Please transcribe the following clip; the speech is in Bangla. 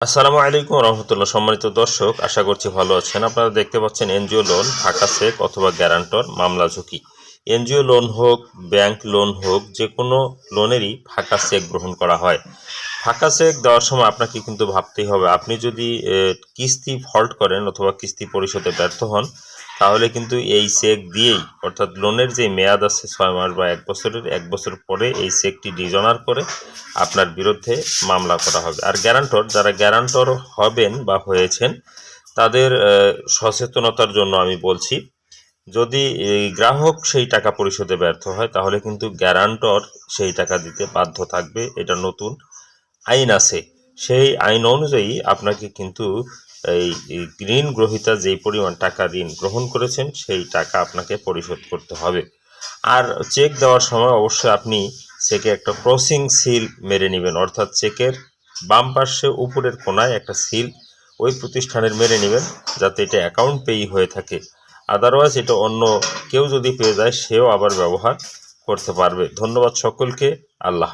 আসসালামু আলাইকুম রহমতুল্লাহ। সম্মানিত দর্শক, আশা করছি ভালো আছেন। আপনারা দেখতে পাচ্ছেন এনজিও লোন ফাঁকা চেক অথবা গ্যারান্টর মামলা ঝুঁকি। এনজিও লোন হোক, ব্যাংক লোন হোক, যে কোনো লোনেরই ফাঁকা চেক গ্রহণ করা হয়। ফাঁকা চেক দেওয়ার সময় আপনাকে কিন্তু ভাবতেই হবে, আপনি যদি কিস্তি ফল্ট করেন অথবা কিস্তি পরিশোধে ব্যর্থ হন তাহলে কিন্তু এই চেক দিয়েই, অর্থাৎ লোনের যে মেয়াদ আছে ছয় মাস বা এক বছরের, এক বছর পরে এই চেকটি ডিজনার করে আপনার বিরুদ্ধে মামলা করা হবে। আর গ্যারান্টর যারা গ্যারান্টর হবেন বা হয়েছেন, তাদের সচেতনতার জন্য আমি বলছি, যদি গ্রাহক সেই টাকা পরিশোধে ব্যর্থ হয়, তাহলে কিন্তু গ্যারান্টর সেই টাকা দিতে বাধ্য থাকবে। এটা নতুন আইন আছে। সেই আইন অনুযায়ী আপনাকে কিন্তু এই ঋণ গ্রহীতা যেই পরিমাণ টাকা ঋণ গ্রহণ করেছেন, সেই টাকা আপনাকে পরিশোধ করতে হবে। আর চেক দেওয়ার সময় অবশ্যই আপনি চেকে একটা ক্রসিং সিল মেরে নেবেন, অর্থাৎ চেকের বাম পার্শ্বে উপরের কোনায় একটা সিল ওই প্রতিষ্ঠানের মেরে নেবেন, যাতে এটা অ্যাকাউন্ট পেই হয়ে থাকে। আদারওয়াইজ এটা অন্য কেউ যদি পেয়ে যায়, সেও আবার ব্যবহার করতে পারবে। ধন্যবাদ সকলকে, আল্লাহ